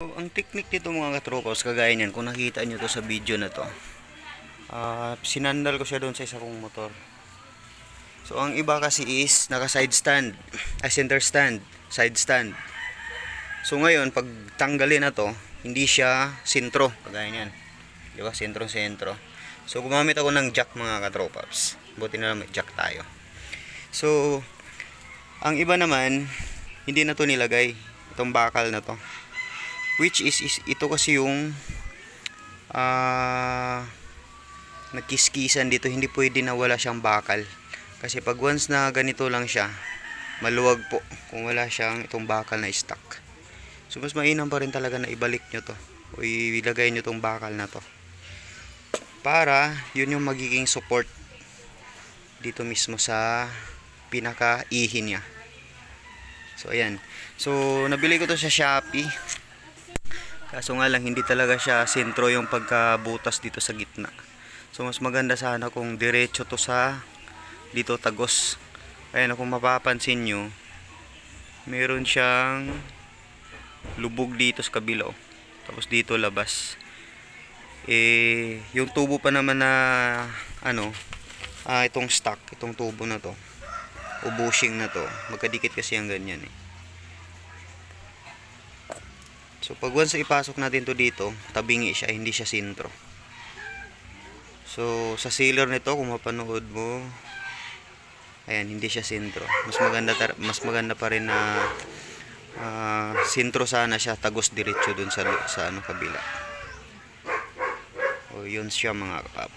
So, ang technique dito mga katropos, kagaya niyan, kung nakita nyo to sa video na to, ah sinandal ko siya doon sa isa kong motor. So, ang iba kasi is naka side stand, ay center stand, side stand. So, ngayon, pag tanggalin na to, hindi siya sentro, kagaya niyan. Di ba? Sentro-sentro. So, gumamit ako ng jack mga katropaps. Buti na lang may jack tayo. So, ang iba naman, hindi na to nilagay. Itong bakal na to. Which is, is ito kasi yung ah nagkiskisan dito. Hindi pwede na wala siyang bakal. Kasi pag once na ganito lang siya, maluwag po kung wala siyang itong bakal na stuck. So, mas mainam pa rin talaga na ibalik nyo to. O ilagay nyo tong bakal na to. Para, yun yung magiging support dito mismo sa pinaka-ihi niya. So, ayan. So, nabili ko to sa Shopee. Kaso nga lang, hindi talaga siya sentro yung pagkabutas dito sa gitna. So, mas maganda sana kung diretso to sa dito tagos. Ayan, kung mapapansin nyo, meron siyang lubog dito sa kabila. oh. Tapos dito labas. Eh, yung tubo pa naman na ano, ah, itong stock, itong tubo na to o bushing na to magkadikit kasi ang ganyan eh so pag once ipasok natin to dito tabingi siya hindi siya sintro. So sa sealer nito kung mapanood mo ayan hindi siya sintro. Mas maganda mas maganda pa rin na ah, sintro sana siya tagos diretso dun sa sa ano kabila. O yun siya mga kapap